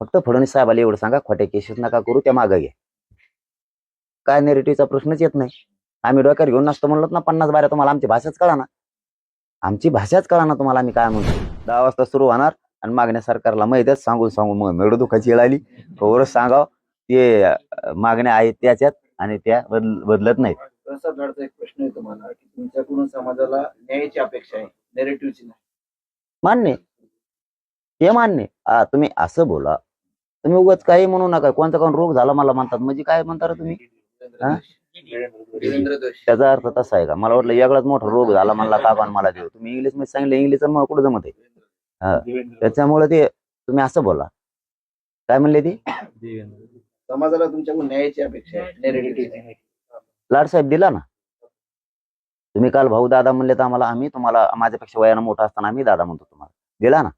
फक्त फडणवीस साहेबाला एवढं सांगा खोट्या केसेस नका करू त्या मागं घ्या. काय नेरेटिव्हचा प्रश्नच येत नाही. आम्ही डोक्यात घेऊन नसतो म्हणलो ना पन्नास बाऱ्या तुम्हाला आमची भाषाच कळा ना. आमची भाषाच कळा ना तुम्हाला आम्ही काय म्हणतो. दहा वाजता सुरू होणार आणि मागण्या सरकारला माहितच सांगून सांगून मग मेडू दुखाची येळ आली. थोडं सांगाव ते मागण्या आहेत त्याच्यात आणि त्या बदल बदलत नाहीत. एक प्रश्न आहे तुम्हाला की तुमच्याकडून समाजाला न्यायाची अपेक्षा आहे नेरेटिव्हची नाही. मान्य हे मान्य तुम्ही असं बोला. तुम्ही उगाच काही म्हणू नका. कोणता कोण रोग झाला मला म्हणतात. म्हणजे काय म्हणता रे तुम्ही? हा? त्याचा अर्थ तसा आहे का? मला वाटलं वेगळाच मोठा रोग झाला मला काका मला देऊ. तुम्ही इंग्लिशमध्ये सांगितलं इंग्लिश मला कुठं जमत आहे? हा. त्याच्यामुळे ते तुम्ही असं बोला. काय म्हणले ती? समाजाला तुमच्याकडून न्यायाची अपेक्षा आहे. नेरेटिव्ह लाडसाहेब दिला ना? तुम्ही काल भाऊ दादा म्हणले तर आम्हाला आम्ही तुम्हाला माझ्यापेक्षा वयानं मोठा असताना आम्ही दादा म्हणतो तुम्हाला. दिला ना?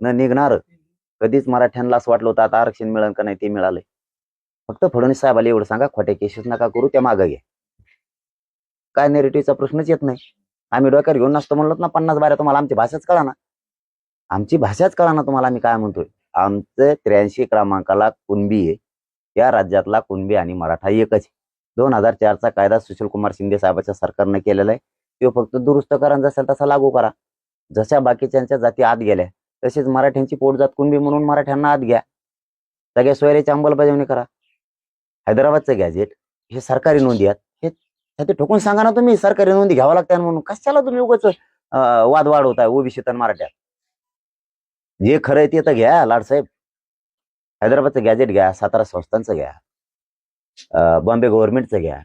न निघणार. कधीच मराठ्यांना असं वाटलं होतं आता आरक्षण मिळेल का नाही ते मिळालंय. फक्त फडणवीस साहेबाला एवढं सांगा खोट्या केसेस नका करू त्या मागं घ्या. काय नेरेटिव्हचा प्रश्नच येत नाही. आम्ही डोक्यावर घेऊन नसतो म्हणलो ना पन्नास बाऱ्या तुम्हाला आमची भाषाच कळा ना आमची भाषाच कळा ना तुम्हाला आम्ही काय म्हणतोय. आमचं त्र्याऐंशी क्रमांकाला कुणबी आहे. या राज्यातला कुणबी आणि मराठा एकच आहे. दोन हजार चारचा कायदा सुशील कुमार शिंदे साहेबाच्या सरकारने केलेला आहे. तो फक्त दुरुस्त करा आणि जसा तसा लागू करा. जशा बाकीच्यांच्या जाती आत गेल्या. तसेच मराठ्यांची पोटजात कुणबी म्हणून मराठ्यांना आत घ्या. सगळ्या सोयऱ्याची अंमलबजावणी करा. हैदराबादचं गॅजेट हे सरकारी नोंदी आहेत. हे ते ठोकून सांगा ना तुम्ही सरकारी नोंदी घ्यावं लागतात म्हणून. कशाला तुम्ही उगाच वाद वाढवताय ओबीसीत आणि मराठ्यात? जे खरं आहे ते तर घ्या लाडसाहेब हैदराबादचं गॅजेट घ्या सातारा संस्थांचं घ्या. बॉम्बे गव्हर्नमेंटचं घ्या.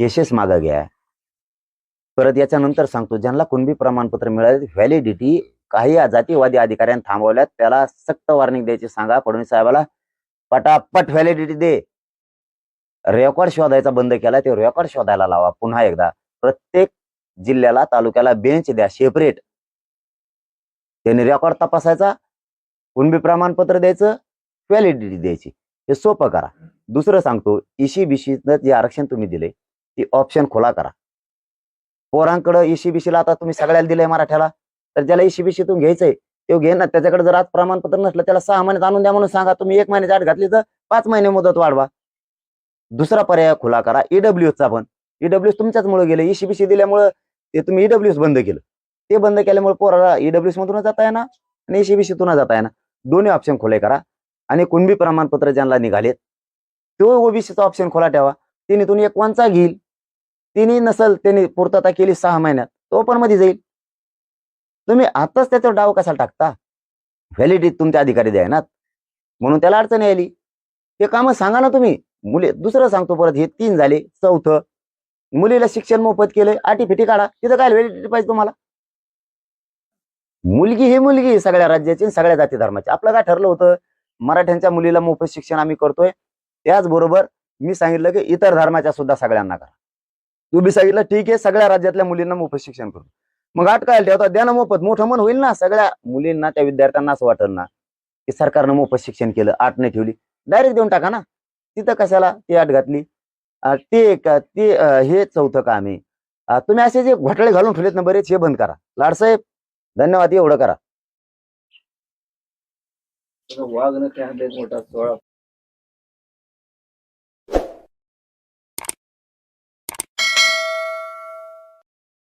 केसेस मागं घ्या. परत याच्यानंतर सांगतो ज्यांना कुणबी प्रमाणपत्र मिळाले व्हॅलिडिटी काही जातीवादी अधिकाऱ्यांनी थांबवल्यात. त्याला सक्त वॉर्निंग द्यायची सांगा. फडणवीस साहेबाला पटापट व्हॅलिडिटी दे. रेकॉर्ड शोधायचा बंद केला. ते रेकॉर्ड शोधायला लावा. पुन्हा एकदा. प्रत्येक जिल्ह्याला तालुक्याला बेंच द्या. सेपरेट त्यांनी रेकॉर्ड तपासायचा. कुणबी प्रमाणपत्र द्यायचं. व्हॅलिडिटी द्यायची. हे सोपं करा. दुसरं सांगतो. इशी बिशीनं जे आरक्षण तुम्ही दिले ती ऑप्शन खुला करा. पोरांकडं इशी बिशीला आता तुम्ही सगळ्याला दिलंय मराठ्याला. तर ज्याला इशी घ्यायचंय. तो घे ना त्याच्याकडे जर आज प्रमाणपत्र नसलं त्याला सहा महिन्यात आणून द्या म्हणून सांगा तुम्ही एक महिन्याची आठ घातली तर पाच महिने मुदत वाढवा. दुसरा पर्याय खुला करा ईडब्ल्यूचा पण. ईडब्ल्यू तुमच्याच मुळे गेले ईसीबीसी दिल्यामुळे ते तुम्ही ईडब्ल्यूस बंद केलं. ते बंद केल्यामुळे पोराला ईडब्ल्यूस मधून जाता येणार आणि इशी बिशीतून जाता येणार. दोन्ही ऑप्शन खुले करा आणि कुणबी प्रमाणपत्र ज्यांना निघालेत तो ओबीसीचा ऑप्शन खोला ठेवा. तिन्हीतून एक वांचा घेईल. तिन्ही नसल त्यांनी पूर्तता केली सहा महिन्यात तो पण मध्ये जाईल. तुम्ही आताच त्याच्यावर डाव कसा टाकता? व्हॅलिडिटी तुमच्या अधिकारी द्यायनात म्हणून त्याला अडचण यायली. हे काम सांगा ना तुम्ही. मुली दुसरं सांगतो परत. हे तीन झाले. चौथं. मुलीला शिक्षण मोफत केलंय. आटी फिटी काढा. तिथं काय व्हॅलिडिटी पाहिजे तुम्हाला? मुलगी ही मुलगी सगळ्या राज्याची सगळ्या जाती धर्माची. आपलं काय ठरलं होतं? मराठ्यांच्या मुलीला मोफत शिक्षण आम्ही करतोय. त्याचबरोबर मी सांगितलं की इतर धर्माच्या सुद्धा सगळ्यांना करा. तू बी सांगितलं ठीक आहे सगळ्या राज्यातल्या मुलींना मोफत शिक्षण करू. मग आठ काय ठेवता द्या ना मोफत. मोठं मन होईल ना सगळ्या मुलींना त्या विद्यार्थ्यांना असं वाटेल ना की सरकारनं मोफत शिक्षण केलं आठ नाही ठेवली. डायरेक्ट देऊन टाका ना. तिथं कशाला? ती आठ घातली. ते एक ते हे चौथं काम आहे. तुम्ही असे जे घोटाळे घालून ठेवलेत ना बरेच हे बंद करा. लाडसाहेब धन्यवाद. एवढं करा. वाघ मोठा सोळा